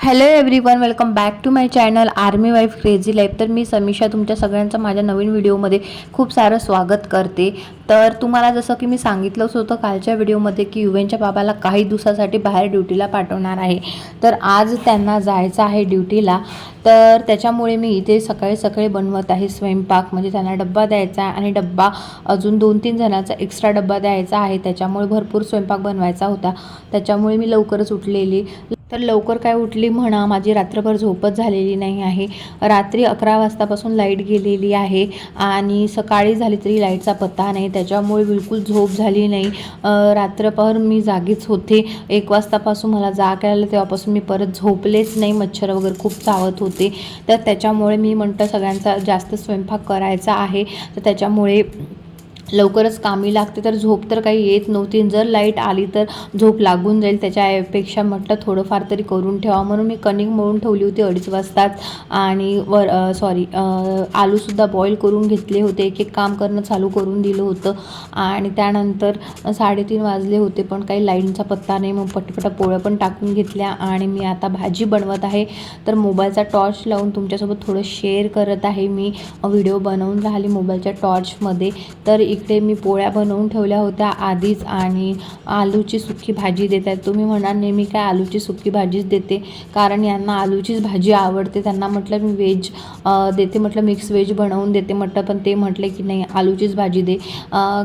Hello everyone welcome back to my channel army wife crazy life तर मी समीषा तुमच्या सगळ्यांचं माझ्या नवीन व्हिडिओमध्ये खूप सारं स्वागत करते. तर तुम्हाला जसं की मी सांगितलंच होतं कालच्या व्हिडिओमध्ये की युवेनच्या बाबाला काही दिवसासाठी बाहेर ड्युटीला पाठवणार आहे. तर आज त्यांना जायचं आहे ड्युटीला. तर त्याच्यामुळे मी इथे सकाळी सकाळी बनवत आहे स्वयंपाक. म्हणजे त्यांना डब्बा द्यायचा आहे आणि डब्बा अजून दोन तीन जणांचा एक्स्ट्रा डब्बा द्यायचा आहे. त्याच्यामुळे भरपूर स्वयंपाक बनवायचा होता. त्याच्यामुळे मी लवकरच उठलेली. तर लवकर काय उठली म्हणा माझी रात्रभर झोपच झालेली नाही आहे. रात्री अकरा वाजतापासून लाइट गेलेली आहे आणि सकाळी झाली तरी लाईटचा पत्ता नाही त्याच्यामुळे बिलकुल झोप झाली नाही. रात्रभर मी जागीच होते. एक वाजतापासून मला जाग आलं तेव्हापासून मी परत झोपलेच नाही. मच्छर वगैरे खूप चावत होते. तर त्याच्यामुळे मी म्हणतं सगळ्यांचा जास्त स्वयंपाक करायचा आहे. तर त्याच्यामुळे लवकरच कामी लागते तर झोप तर काही येत नव्हती. जर लाइट आली तर झोप लागून जाईल. त्याच्यापेक्षा म्हटलं थोडंफार तरी करून ठेवा. म्हणून मी कणिक मळून ठेवली होती अडीच वाजताच. आणि वर सॉरी आलूसुद्धा बॉईल करून घेतले होते. एक एक काम करणं चालू करून दिलं होतं. आणि त्यानंतर साडेतीन वाजले होते पण काही लाईनचा पत्ता नाही. मग पटपट पोळ्या पण टाकून घेतल्या. आणि मी आता भाजी बनवत आहे. तर मोबाईलचा टॉर्च लावून तुमच्यासोबत थोडं शेअर करत आहे. मी व्हिडिओ बनवून राहिली मोबाईलच्या टॉर्चमध्ये तर इकडे मी पोळ्या बनवून ठेवल्या होत्या. आधीच आणि आलूची सुकी भाजी देत आहेत. तुम्ही म्हणाल नेहमी काय आलूची सुकी भाजीच देते? कारण यांना आलूचीच भाजी आवडते. त्यांना म्हटलं मी व्हेज देते. म्हटलं मिक्स व्हेज बनवून देते. म्हटलं पण ते म्हटले की नाही आलूचीच भाजी दे.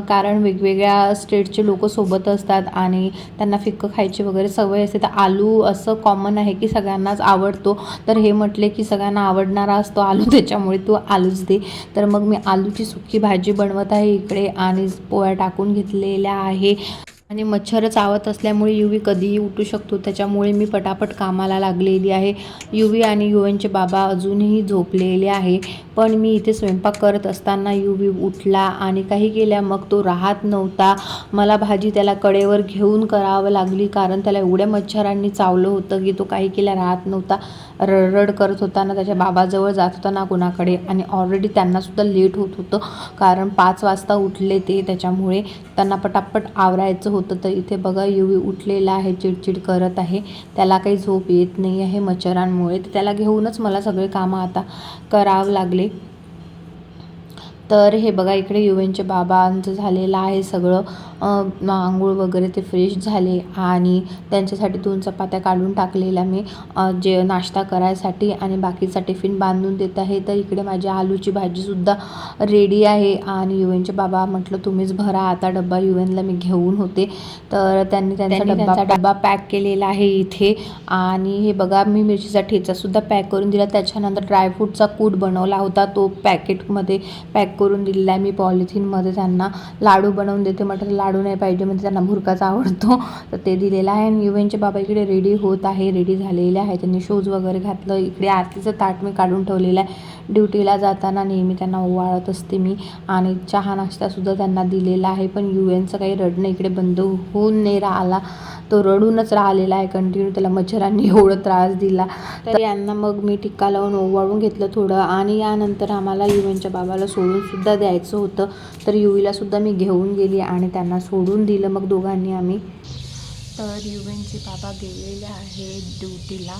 कारण वेगवेगळ्या स्टेटचे लोक सोबत असतात आणि त्यांना फिक्कं खायची वगैरे सवय असते. तर आलू असं कॉमन आहे की सगळ्यांनाच आवडतो. तर हे म्हटले की सगळ्यांना आवडणारा असतो आलू. त्याच्यामुळे तू आलूच दे. तर मग मी आलूची सुकी भाजी बनवत आहे इकडे. आणि पोळ्या टाकून घेतलेल्या आहे. आणि मच्छर चावत असल्यामुळे युवी कधीही उठू शकतो. त्याच्यामुळे मी पटापट कामाला लागलेली आहे. युवी आणि युवनचे बाबा अजूनही झोपलेले आहे. पण मी इथे स्वयंपाक करत असताना युवी उठला आणि काही केल्या मग तो राहत नव्हता. मला भाजी त्याला कडेवर घेऊन करावं लागली कारण त्याला एवढ्या मच्छरांनी चावलं होतं की तो काही केल्या राहत नव्हता. रडरड करत होता ना त्याच्या बाबाजवळ जात होता ना कोणाकडे आणि ऑलरेडी त्यांनासुद्धा लेट होत होतं. कारण पाच वाजता उठले ते त्याच्यामुळे त्यांना पटापट आवरायचं होतं. तर इथे बघा युवी उठलेला आहे चिडचिड करत आहे. त्याला काही झोप येत नाही आहे मच्छरांमुळे. तर त्याला घेऊनच मला सगळे कामं आता करावं लागले. तर हे बघा इकडे युवेनचे बाबांचं झालेलं आहे सगळं. आंघोळ वगैरे ते फ्रेश झाले आणि त्यांच्यासाठी दोन चपात्या काढून टाकलेल्या मी जे नाश्ता करायसाठी आणि बाकीचा टिफिन बांधून देत आहे. तर इकडे माझी आलूची भाजीसुद्धा रेडी आहे आणि युवेनचे बाबा म्हटलं तुम्हीच भरा आता डब्बा युवेनला मी घेऊन होते. तर त्यांनी त्यांचा डब्बा डब्बा पॅक केलेला आहे इथे. आणि हे बघा मी मिरचीचा ठेचासुद्धा पॅक करून दिला. त्याच्यानंतर ड्रायफ्रूटचा कूट बनवला होता तो पॅकेटमध्ये पॅक करून दिलेला आहे. मी पॉलिथिनमध्ये त्यांना लाडू बनवून देते. म्हटलं लाडू नाही पाहिजे म्हणजे त्यांना भुरकाच आवडतो. तर ते दिलेलं आहे. आणि युवेनचे बाबा इकडे रेडी होत आहे. रेडी झालेले आहे. त्यांनी शूज वगैरे घातलं. इकडे आरतीचं ताट मी काढून ठेवलेलं आहे. ड्युटीला जाताना नेहमी त्यांना ओवाळत असते मी. आणि चहा नाश्तासुद्धा त्यांना दिलेला आहे. पण यू एनचं काही रडणं इकडे बंद होऊन नाही राहिला. तो रडूनच राहिलेला आहे. कंटिन्यू त्याला मच्छरांनी एवढं त्रास दिला. तर यांना मग मी टिक्का लावून ओवाळून घेतलं थोडं. आणि यानंतर आम्हाला युवेनच्या बाबाला सोडूनसुद्धा द्यायचं होतं. तर यू सुद्धा मी घेऊन गेली आणि त्यांना सोडून दिलं. मग दोघांनी आम्ही तर युवेनचे बाबा गेलेले आहे ड्युटीला.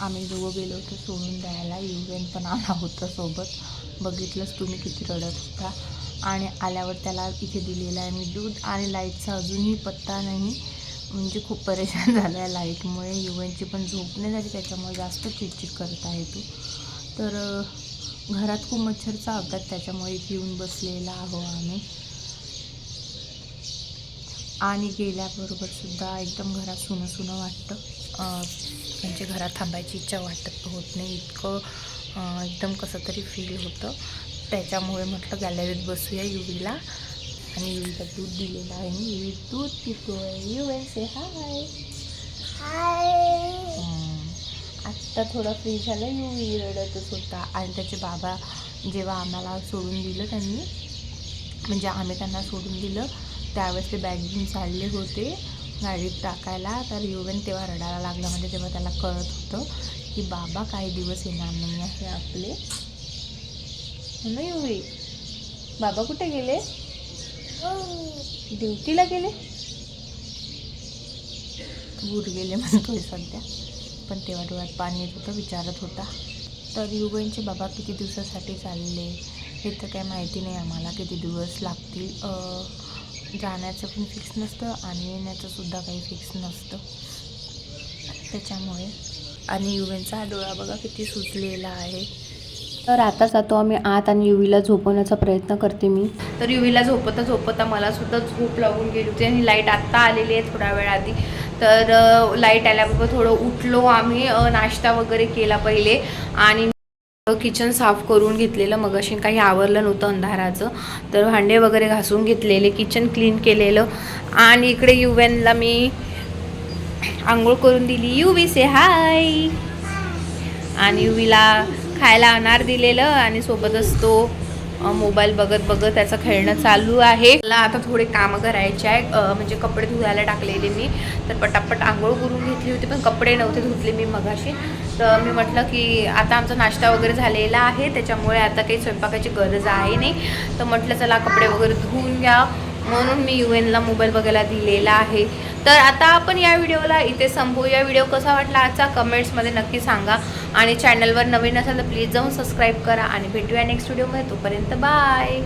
आम्ही दोघं गेलो होतो सोडून द्यायला. युवेन पण आला होता सोबत. बघितलंच तुम्ही किती रडत होता. आणि आल्यावर त्याला इथे दिलेलं आहे मी दूध आणि लाईटचा अजूनही पत्ता नाही. म्हणजे खूप परेशान झाला आहे लाईटमुळे युवनची पण झोप नाही झाली त्याच्यामुळे जास्त चिडचिड करत आहे तू. तर घरात खूप मच्छर चावतात त्याच्यामुळे इथे येऊन बसलेला आहो आम्ही. आणि गेल्याबरोबर सुद्धा एकदम घरात सुनं सुनं वाटतं म्हणजे घरात थांबायची इच्छा वाटत होत नाही. इतकं एकदम कसं तरी फील होतं. त्याच्यामुळे म्हटलं गॅलरीत बसूया युवीला आणि युवीला दूध दिलेलं आहे. मी युवी दूध पितोय. युवे से हाय आत्ता थोडा फ्री झाला युवी रडतच होता. आणि त्याचे बाबा जेव्हा आम्हाला सोडून दिलं त्यांनी म्हणजे आम्ही त्यांना सोडून दिलं त्यावेळेस ते बॅग घेऊन चालले होते. गाडीत टाकायला. तर युवेन तेव्हा रडायला लागला. म्हणजे तेव्हा त्याला कळत होतं की बाबा काही दिवस येणार नाही आहे आपले. नाही ना युवी बाबा कुठे गेले? ड्युटीला गेले? दूर गेले म्हणतोय सध्या. पण तेव्हा डोळ्यात पाणी येत होतं विचारत होता. तर युगनचे बाबा किती दिवसासाठी चालले? हे तर काही माहिती नाही आम्हाला. किती दिवस लागतील? जाण्याचं पण फिक्स नसतं आणि येण्याचं सुद्धा काही फिक्स नसतं. त्याच्यामुळे. आणि युवेंचा हा डोळा बघा किती सुजलेला आहे. तर आता जातो आम्ही आत आणि युवीला झोपवण्याचा प्रयत्न करते मी. तर युवीला झोपता झोपता मला सुद्धा झोप लागून गेली होती आणि लाइट आत्ता आलेली आहे थोड्या वेळ आधी. तर लाइट आल्याबरोबर थोडं उठलो आम्ही नाश्ता वगैरे केला पहिले. आणि किचन साफ करून घेतलेलं मग अशी काही आवरलं नव्हतं अंधाराचं. तर भांडे वगैरे घासून घेतलेले किचन क्लीन केलेलं. आणि इकडे युवेनला मी आंघोळ करून दिली. युवी से हाय आणि युवीला खायला अनार दिलेलं आणि सोबतच तो मोबाईल बघत बघत त्याचं खेळणं चालू आहे. मला आता थोडे कामं करायचे आहे म्हणजे कपडे धुवायला टाकलेले मी. तर पटापट आंघोळ करून घेतली होती पण कपडे नव्हते धुतले मी मगाशी. तर मी म्हटलं की आता आमचा नाश्ता वगैरे झालेला आहे. त्याच्यामुळे आता काही स्वयंपाकाची गरज आहे नाही. तर म्हटलं चला कपडे वगैरे धुवून घ्या. म्हणून मी यू एनला मोबाईल बघायला दिलेला आहे. तर आता आपण या व्हिडिओला इथे संपवूया व्हिडिओ कसा वाटला आजचा कमेंट्समध्ये नक्की सांगा. आणि चॅनलवर नवीन असेल तर प्लीज जाऊन सबस्क्राईब करा आणि भेटूया नेक्स्ट व्हिडिओमध्ये तोपर्यंत बाय